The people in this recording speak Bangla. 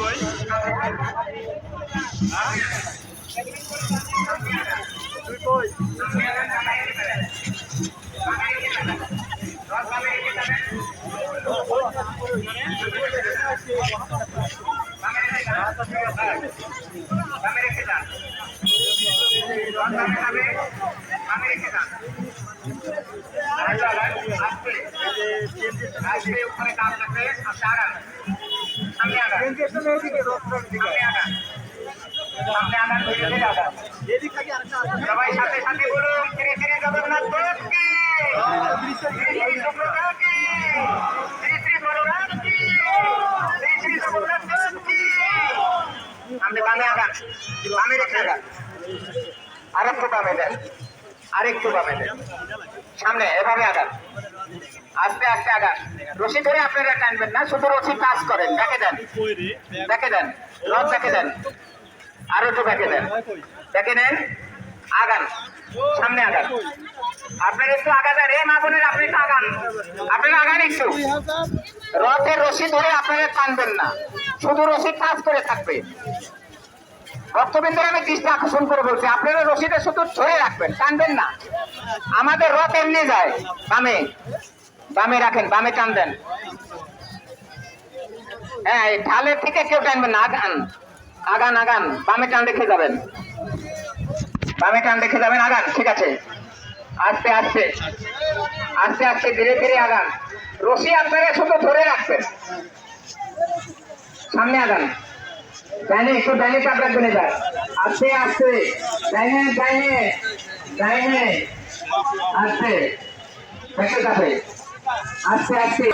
কই তুই কই আমি রেখে যান আমি রেখে যান আসবে উপরে কাজ লাগবে আপনি আগান সামনে আগান সামনে আগান সামনে আগান সবাই সাথে সাথে বলুন আরেকটু আরেকটু বামে দেন। সামনে, এভাবে আগান। আস্তে আস্তে আগান রশি ধরে আপনারা টানবেন না, শুধু রশি কাজ করেন, দেখে দেন। দেখে দেন, রথ দেখে দেন। আরও একটু দেখে দেন। দেখে নেন, আগান, সামনে আগান। আপনার একটু আগাবেন রে মা বোনের, আপনি একটু আগান। আপনারা আগান একটু। রথের রশি ধরে আপনারা টানবেন না, শুধু রশি কাজ করে থাকবে। ভক্তবৃন্দের আমি দৃষ্টি আকর্ষণ করে বলছি, আপনারা রশিটা শুধু ধরে রাখবেন, টানবেন না। আমাদের রথ এমনি যায়, বামে। বামে রাখেন, বামে টান দেন। হ্যাঁ এই ঢালের থেকে কেউ টানবেন আগান। আগান আগান, বামে টান রেখে যাবেন। বামে টান রেখে যাবেন, আগান, ঠিক আছে। আস্তে আস্তে। আস্তে আস্তে, ধীরে ধীরে আগান। রশি আপনারা শুধু ধরে রাখবেন। সামনে আগান। ডাইনে একটু ডাইনে চাপ রাখবেন এবার। আস্তে আস্তে। ডাইনে ডাইনে। ডাইনে। আস্তে। দেখে যাবে আস্তে আস্তে